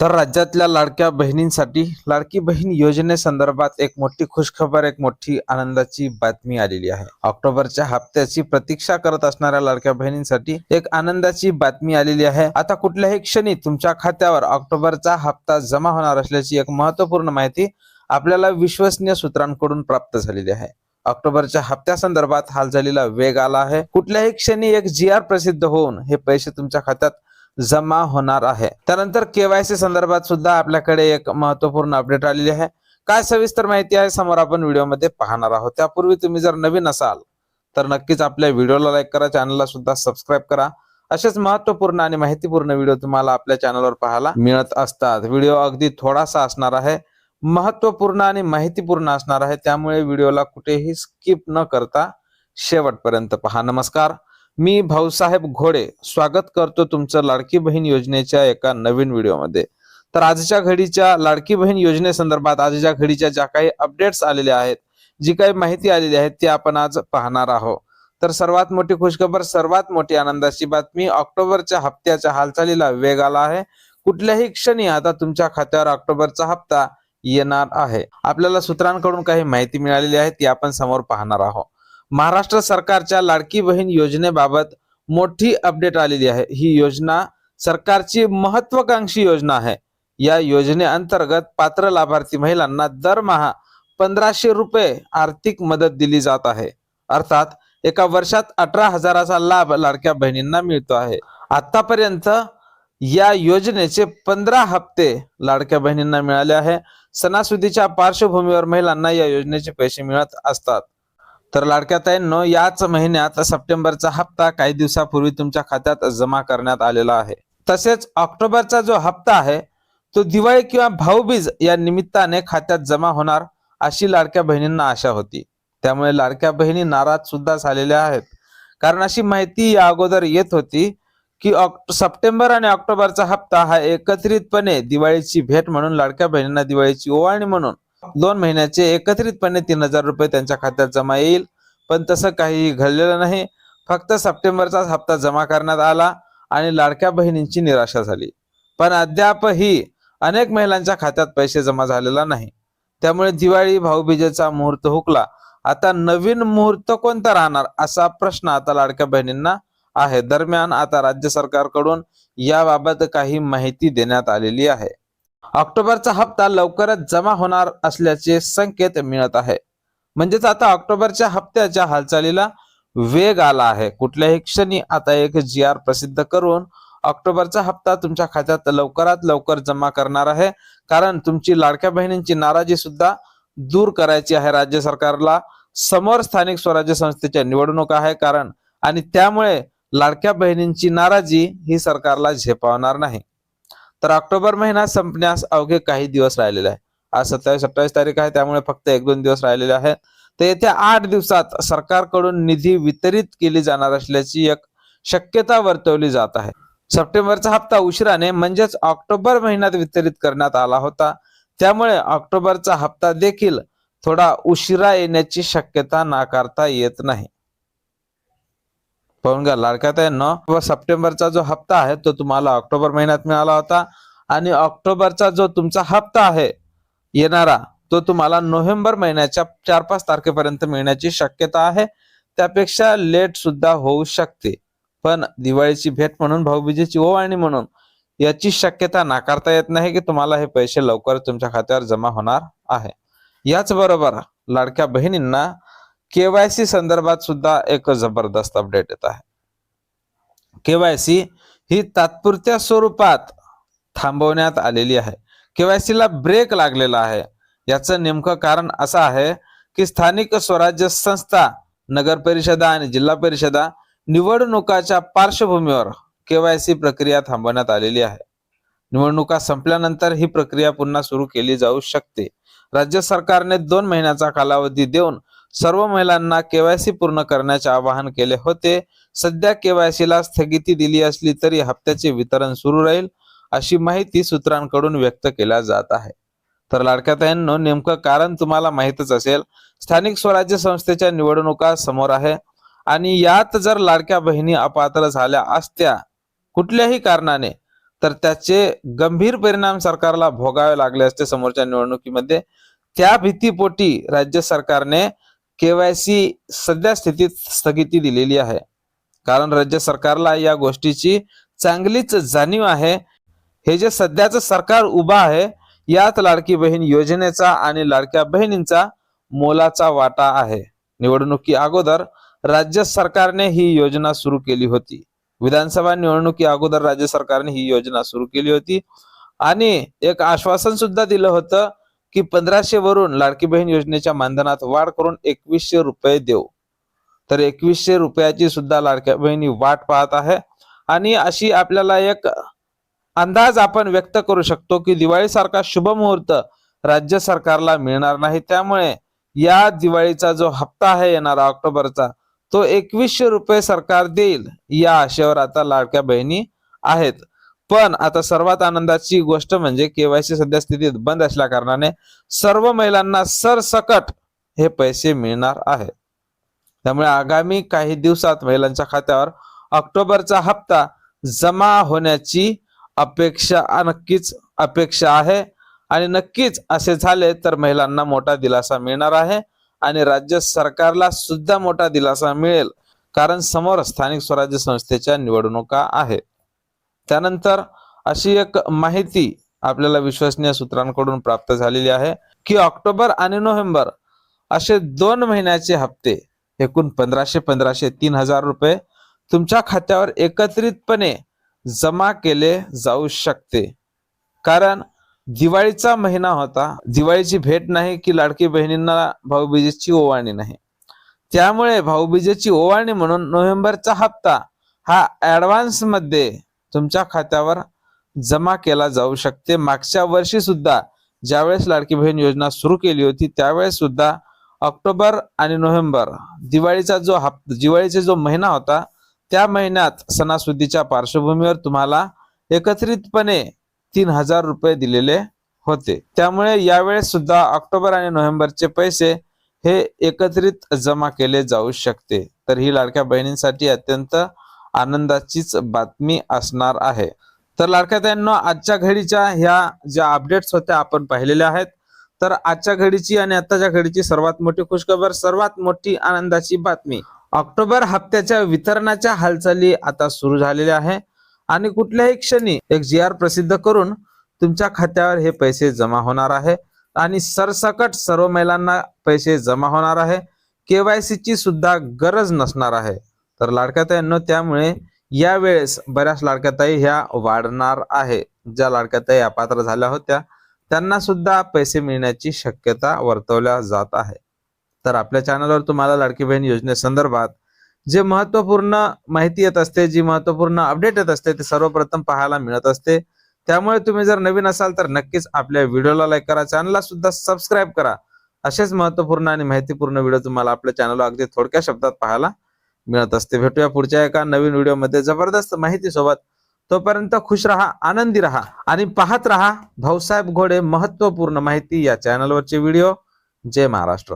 तर राज्यातल्या लाडक्या बहिणींसाठी लाडकी बहीण योजनेसंदर्भात एक मोठी खुशखबर एक मोठी आनंदाची बातमी आलेली आहे. ऑक्टोबरच्या हप्त्याची प्रतीक्षा करत असणाऱ्या लाडक्या बहिणींसाठी एक आनंदाची बातमी आलेली आहे. आता कुठल्याही क्षणी तुमच्या खात्यावर ऑक्टोबरचा हप्ता जमा होणार असल्याची एक महत्त्वपूर्ण माहिती आपल्याला विश्वसनीय सूत्रांकडून प्राप्त झालेली आहे. ऑक्टोबरच्या हप्त्यासंदर्भात हालचालीला वेग आला आहे. कुठल्याही क्षणी एक जी आर प्रसिद्ध होऊन हे पैसे तुमच्या खात्यात जमा होणार आहे. त्यानंतर केवायसी संदर्भात सुद्धा आपल्याकडे एक महत्त्वपूर्ण अपडेट आलेली आहे. काय सविस्तर माहिती आहे समोर आपण व्हिडिओमध्ये पाहणार आहोत. त्यापूर्वी तुम्ही जर नवीन असाल तर नक्कीच आपल्या व्हिडिओला लाईक करा चॅनलला सुद्धा सबस्क्राईब करा. असेच महत्त्वपूर्ण आणि माहितीपूर्ण व्हिडिओ तुम्हाला आपल्या चॅनलवर पाहायला मिळत असतात. व्हिडिओ अगदी थोडासा असणार आहे महत्त्वपूर्ण आणि माहितीपूर्ण असणार आहे. त्यामुळे व्हिडिओला कुठेही स्किप न करता शेवटपर्यंत पहा. नमस्कार. मी भाऊसाहेब घोडे स्वागत करतो तुमचं लाडकी बहीण योजनेच्या एका नवीन व्हिडिओमध्ये. तर आजच्या घडीच्या लाडकी बहीण योजनेसंदर्भात आजच्या घडीच्या ज्या काही अपडेट्स आलेल्या आहेत जी काही माहिती आलेली आहे ती आपण आज पाहणार आहोत. तर सर्वात मोठी खुशखबर सर्वात मोठी आनंदाची बातमी ऑक्टोबरच्या हप्त्याच्या हालचालीला वेग आला आहे. कुठल्याही क्षणी आता तुमच्या खात्यावर ऑक्टोबरचा हप्ता येणार आहे. आपल्याला सूत्रांकडून काही माहिती मिळालेली आहे ती आपण समोर पाहणार आहोत. महाराष्ट्र सरकारच्या लाडकी बहीण योजनेबाबत मोठी अपडेट आलेली आहे. ही योजना सरकारची महत्वाकांक्षी योजना आहे. या योजनेअंतर्गत पात्र लाभार्थी महिलांना दरमहा पंधराशे रुपये आर्थिक मदत दिली जात आहे. अर्थात एका वर्षात अठरा हजाराचा लाभ लाडक्या बहिणींना मिळतो आहे. आतापर्यंत या योजनेचे पंधरा हप्ते लाडक्या बहिणींना मिळाले आहे. सणासुदीच्या पार्श्वभूमीवर महिलांना या योजनेचे पैसे मिळत असतात. तर लाडक्या ताईंनो याच महिन्यात सप्टेंबरचा हप्ता काही दिवसापूर्वी तुमच्या खात्यात जमा करण्यात आलेला आहे. तसेच ऑक्टोबरचा जो हप्ता आहे तो दिवाळी किंवा भाऊबीज या निमित्ताने खात्यात जमा होणार अशी लाडक्या बहिणींना आशा होती. त्यामुळे लाडक्या बहिणी नाराज सुद्धा झालेल्या आहेत. कारण अशी माहिती या अगोदर येत होती की सप्टेंबर आणि ऑक्टोबरचा हप्ता हा एकत्रितपणे दिवाळीची भेट म्हणून लाडक्या बहिणींना दिवाळीची ओवाळणी म्हणून दोन महिन्याचे एकत्रितपणे तीन हजार रुपये त्यांच्या खात्यात जमा येईल. पण तसं काही घडलेलं नाही. फक्त सप्टेंबरचाच हप्ता जमा करण्यात आला आणि लाडक्या बहिणींची निराशा झाली. पण अद्यापही अनेक महिलांच्या खात्यात पैसे जमा झालेला नाही. त्यामुळे दिवाळी भाऊबीजेचा मुहूर्त हुकला. आता नवीन मुहूर्त कोणता राहणार असा प्रश्न आता लाडक्या बहिणींना आहे. दरम्यान आता राज्य सरकारकडून याबाबत काही माहिती देण्यात आलेली आहे. ऑक्टोबरचा हप्ता लवकरच जमा होणार असल्याचे संकेत मिळत आहे. म्हणजेच आता ऑक्टोबरच्या हप्त्याच्या हालचालीला वेग आला आहे. कुठल्याही क्षणी आता एक जी आर प्रसिद्ध करून ऑक्टोबरचा हप्ता तुमच्या खात्यात लवकरात लवकर जमा करणार आहे. कारण तुमची लाडक्या बहिणींची नाराजी सुद्धा दूर करायची आहे. राज्य सरकारला समोर स्थानिक स्वराज्य संस्थेच्या निवडणूक आहे. कारण आणि त्यामुळे लाडक्या बहिणींची नाराजी ही सरकारला झेपावणार नाही. तर ऑक्टोबर महिना संपण्यास अवघे काही दिवस राहिलेले आहे. आज सत्तावीस अठ्ठावीस तारीख आहे त्यामुळे फक्त एक दोन दिवस राहिलेले आहे तर येत्या आठ दिवसात सरकारकडून निधी वितरित केली जाणार असल्याची एक शक्यता वर्तवली जात आहे. सप्टेंबरचा हप्ता उशिराने म्हणजेच ऑक्टोबर महिन्यात वितरित करण्यात आला होता. त्यामुळे ऑक्टोबरचा हप्ता देखील थोडा उशिरा येण्याची शक्यता नाकारता येत नाही. पाहून घ्या लाडक्यात आहे व सप्टेंबरचा जो हप्ता आहे तो तुम्हाला ऑक्टोबर महिन्यात मिळाला होता. आणि ऑक्टोबरचा जो तुमचा हप्ता आहे येणारा तो तुम्हाला नोव्हेंबर महिन्याच्या चार पाच तारखेपर्यंत मिळण्याची शक्यता आहे. त्यापेक्षा लेट सुद्धा होऊ शकते. पण दिवाळीची भेट म्हणून भाऊबीजेची ओवाळणी म्हणून याची शक्यता नाकारता येत नाही की तुम्हाला हे पैसे लवकर तुमच्या खात्यावर जमा होणार आहे. याच बरोबर लाडक्या बहिणींना केवायसी संदर्भात सुद्धा एक जबरदस्त अपडेट येत आहे. केवायसी ही तात्पुरत्या स्वरूपात थांबवण्यात आलेली आहे. केवायसी ला ब्रेक लागलेला आहे. याचं नेमकं कारण असं आहे की स्थानिक स्वराज्य संस्था नगर परिषदा आणि जिल्हा परिषदा निवडणुकाच्या पार्श्वभूमीवर केवायसी प्रक्रिया थांबवण्यात आलेली आहे. निवडणुका संपल्यानंतर ही प्रक्रिया पुन्हा सुरू केली जाऊ शकते. राज्य सरकारने दोन महिन्याचा कालावधी देऊन सर्व महिलांना केवायसी पूर्ण करण्याचे आवाहन केले होते. सध्या केवायसी ला स्थगिती दिली असली तरी हप्त्याचे वितरण सुरू राहील अशी माहिती सूत्रांकडून व्यक्त केल्या जात आहे. तर लाडक्याताईंनो नेमकं कारण तुम्हाला माहितच असेल स्थानिक स्वराज्य संस्थेच्या निवडणुका समोर आहे आणि यात जर लाडक्या बहिणी अपात्र झाल्या असत्या कुठल्याही कारणाने तर त्याचे गंभीर परिणाम सरकारला भोगावे लागले असते समोरच्या निवडणुकीमध्ये. त्या भीतीपोटी राज्य सरकारने केवायसी सध्या स्थितीत स्थगिती दिलेली आहे. कारण राज्य सरकारला या गोष्टीची चांगलीच जाणीव आहे. हे जे सध्याचं सरकार उभं आहे यात लाडकी बहीण योजनेचा आणि लाडक्या बहिणींचा मोलाचा वाटा आहे. निवडणुकी अगोदर राज्य सरकारने ही योजना सुरू केली होती. विधानसभा निवडणुकी अगोदर राज्य सरकारने ही योजना सुरू केली होती. आणि एक आश्वासन सुद्धा दिलं होतं की पंधराशे वरून लाडकी बहीण योजनेच्या मानधनात वाढ करून एकवीसशे रुपये देऊ. तर एकवीसशे रुपयाची सुद्धा लाडक्या बहिणी वाट पाहत आहे. आणि अशी आपल्याला एक अंदाज आपण व्यक्त करू शकतो की दिवाळीसारखा शुभ मुहूर्त राज्य सरकारला मिळणार नाही. त्यामुळे या दिवाळीचा जो हप्ता आहे येणारा ऑक्टोबरचा तो एकवीसशे रुपये सरकार देईल या आशेवर आता लाडक्या बहिणी आहेत. पण आता सर्वात आनंदाची गोष्ट म्हणजे केवायसी सध्या स्थितीत बंद असल्या कारणाने सर्व महिलांना सरसकट हे पैसे मिळणार आहे. त्यामुळे आगामी काही दिवसात महिलांच्या खात्यावर ऑक्टोबरचा हप्ता जमा होण्याची अपेक्षा नक्कीच अपेक्षा आहे आणि नक्कीच असे झाले तर महिलांना मोठा दिलासा मिळणार आहे आणि राज्य सरकारला सुद्धा मोठा दिलासा मिळेल कारण समोर स्थानिक स्वराज्य संस्थेच्या निवडणुका आहेत. त्यानंतर अशी एक माहिती आपल्याला विश्वसनीय सूत्रांकडून प्राप्त झालेली आहे की ऑक्टोबर आणि नोव्हेंबर असे दोन महिन्याचे हप्ते एकूण पंधराशे पंधराशे तीन हजार रुपये तुमच्या खात्यावर एकत्रितपणे जमा केले जाऊ शकते. कारण दिवाळीचा महिना होता दिवाळीची भेट नाही की लाडकी बहिणींना भाऊबीजेची ओवाळणी नाही. त्यामुळे भाऊबीजेची ओवाळणी म्हणून नोव्हेंबरचा हप्ता हा ऍडव्हान्समध्ये तुमच्या खात्यावर जमा केला जाऊ शकते. मागच्या वर्षी सुद्धा ज्यावेळेस लाडकी बहीण योजना सुरू केली होती त्यावेळेस सुद्धा ऑक्टोबर आणि नोव्हेंबर दिवाळीचा जो हप दिवाळीचा जो महिना होता त्या महिन्यात सणासुदीच्या पार्श्वभूमीवर तुम्हाला एकत्रितपणे तीन हजार रुपये दिलेले होते. त्यामुळे यावेळेस सुद्धा ऑक्टोबर आणि नोव्हेंबरचे पैसे हे एकत्रित जमा केले जाऊ शकते. तर ही लाडक्या बहिणींसाठी अत्यंत आनंदाचीच बातमी असणार आहे. तर लाडक्या त्यांना आजच्या घडीच्या ह्या ज्या अपडेट्स होत्या आपण पाहिलेल्या आहेत तर आजच्या घडीची आणि आताच्या घडीची सर्वात मोठी खुशखबर सर्वात मोठी आनंदाची बातमी ऑक्टोबर हप्त्याच्या वितरणाच्या हालचाली आता सुरू झालेल्या आहे. आणि कुठल्याही क्षणी एक जी आर प्रसिद्ध करून तुमच्या खात्यावर हे पैसे जमा होणार आहे. आणि सरसकट सर्व महिलांना पैसे जमा होणार आहे. केवायसी ची सुद्धा गरज नसणार आहे. तर लाडक्या त्यामुळे त्यामुळे यावेळेस बऱ्याच लाडक्याताई ह्या वाढणार आहे. ज्या लाडक्याताई अपात्र झाल्या होत्या त्यांना सुद्धा पैसे मिळण्याची शक्यता वर्तवल्या जात आहे. तर आपल्या चॅनलवर तुम्हाला लाडकी बहीण योजनेसंदर्भात जे महत्त्वपूर्ण माहिती येत असते जी महत्त्वपूर्ण अपडेट येत असते ते सर्वप्रथम पाहायला मिळत असते. त्यामुळे तुम्ही जर नवीन असाल तर नक्कीच आपल्या व्हिडिओला लाईक करा चॅनलला सुद्धा सबस्क्राईब करा. असेच महत्त्वपूर्ण आणि माहितीपूर्ण व्हिडिओ तुम्हाला आपल्या चॅनलवर अगदी थोडक्या शब्दात पाहायला मिळत असते. भेटूया पुढच्या एका नवीन व्हिडिओमध्ये. जबरदस्त माहिती सोबत तोपर्यंत खुश रहा आनंदी रहा आणि पाहत रहा भाऊसाहेब घोडे महत्त्वपूर्ण माहिती या चॅनलवरचे व्हिडिओ. जय महाराष्ट्र.